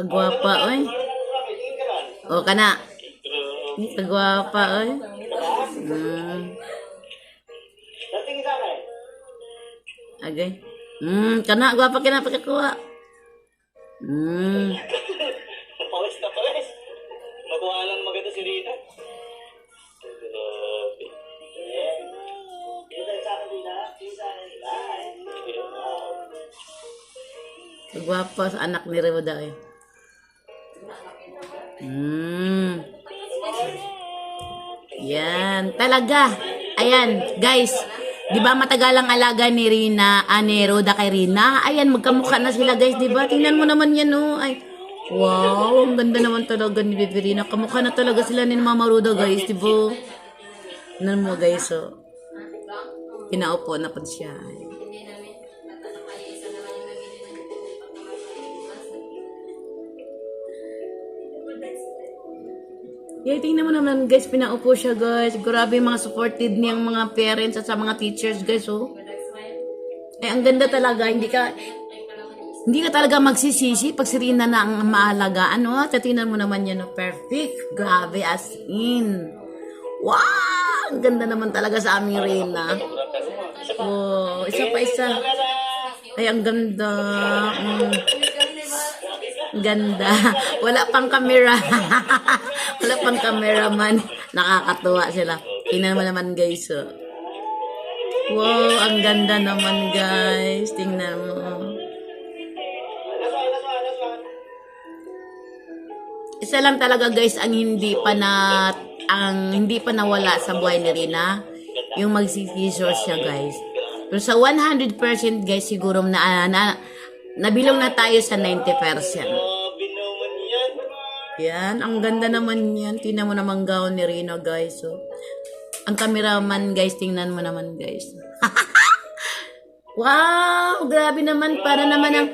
Kagwapa, oy. O, kana. Kagwapa, oy. Hmm. Agay. Hmm, kana, gwapa ka na pagkakuha. Hmm. Pawis na pawis. Makuha lang maganda si Rita. Grabe. Kagwapa sa anak ni Rewoda, eh. Hmm. Yan, talaga. Ayan, guys. Di ba matagal ang alaga ni Rina, ah, ni Roda kay Rina? Ayan, magkamukha na sila, guys. Di ba? Tingnan mo naman yan, oh. Ay, wow, ang ganda naman talaga ni Bebe Rina. Kamukha na talaga sila ni Mama Roda, guys. Di ba? Tingnan mo, guys, oh. Pinaupo na pa siya. Yeah, tingnan mo naman guys, pinaupo siya guys. Grabe mga supported niyang mga parents at sa mga teachers guys, oh. Ay, ang ganda talaga. Hindi ka, hindi ka talaga magsisisi pag si Rina na ang maalagaan, oh. Tatingnan mo naman yan, oh. Perfect. Grabe as in. Wow! Ang ganda naman talaga sa aming Rina. Oh, isa pa isa. Ay, ang ganda. Mm. Ganda. Wala pang camera. Wala pang cameraman. Nakakatuwa sila. Tingnan mo naman guys. Oh. Wow, ang ganda naman guys. Tingnan mo. Isa lang talaga guys ang hindi pa na ang hindi pa nawala sa buhay ni Rina yung magsisisor siya guys. Pero sa 100% guys siguro na, na nabilong na tayo sa 90%. Yan. Ang ganda naman yan. Tingnan mo naman gown ni Rino, guys. Oh. Ang cameraman, guys, tingnan mo naman, guys. wow! Grabe naman. Para naman ang...